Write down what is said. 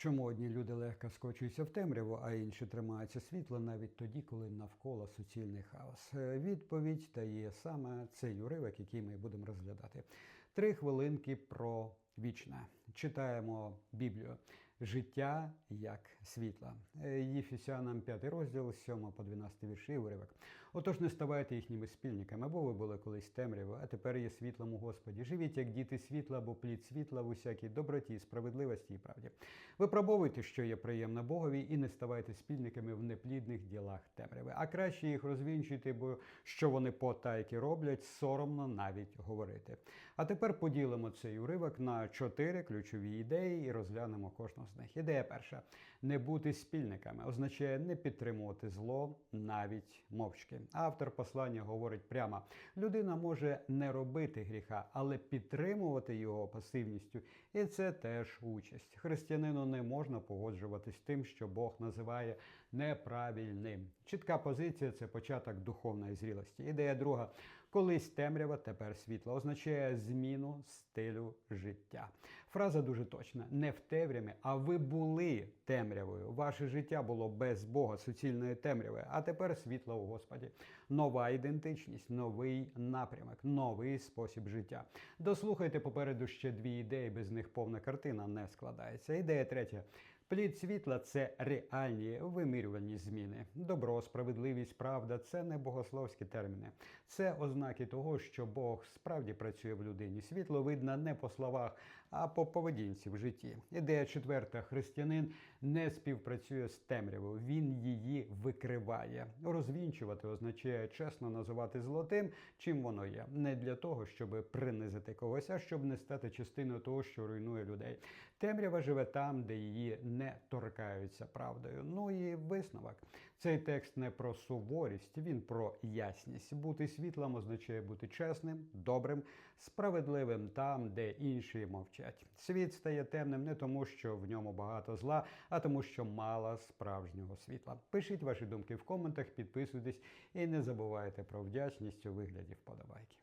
Чому одні люди легко скочуються в темряву, а інші тримаються світла навіть тоді, коли навколо суцільний хаос? Відповідь Відповідь дає саме цей уривок, який ми будемо розглядати. Три хвилинки про вічне. Читаємо Біблію. Життя як світла. Е, Єфесянам 5 розділ, 7 по 12 вірші уривок. Отож, не ставайте їхніми спільниками, бо ви були колись темряво, а тепер є світлом у Господі. Живіть як діти світла, бо плід світла в усякій доброті, справедливості і правді. Випробовуйте, що є приємно Богові, і не ставайте спільниками в неплідних ділах темряви. А краще їх розвінчуйте, бо що вони потайки роблять, соромно навіть говорити. А тепер поділимо цей уривок на чотири ключові ідеї і розглянемо кожну з них. Ідея перша: не бути спільниками означає не підтримувати зло навіть мовчки. Автор послання говорить прямо: людина може не робити гріха, але підтримувати його пасивністю, і це теж участь. Християнину не можна погоджуватись з тим, що Бог називає неправильним. Чітка позиція це початок духовної зрілості. Ідея друга. Колись темрява, тепер світло означає зміну стилю життя. Фраза дуже точна: не в темряві, а ви були темрявою. Ваше життя було без Бога, суцільної темряви, а тепер світло у Господі. Нова ідентичність, новий напрямок, новий спосіб життя. Дослухайте попереду ще дві ідеї, без них повна картина не складається. Ідея третя. Плід світла це реальні вимірювальні зміни. Добро, справедливість, правда це не богословські терміни. Це ознаки того, що Бог справді працює в людині. Світло видно не по словах, а по поведінці в житті. Ідея четверта: християнин не співпрацює з темрявою, він її викриває. Розвінчувати означає чесно називати золотим, чим воно є. Не для того, щоб принизити когось, а щоб не стати частиною того, що руйнує людей. Темрява живе там, де її не торкаються правдою. Ну і висновок. Цей текст не про суворість, він про ясність. Бути світлом означає бути чесним, добрим, справедливим там, де інші мовчать. Світ стає темним не тому, що в ньому багато зла, а тому, що мало справжнього світла. Пишіть ваші думки в коментах, підписуйтесь і не забувайте про вдячність у вигляді вподобайки.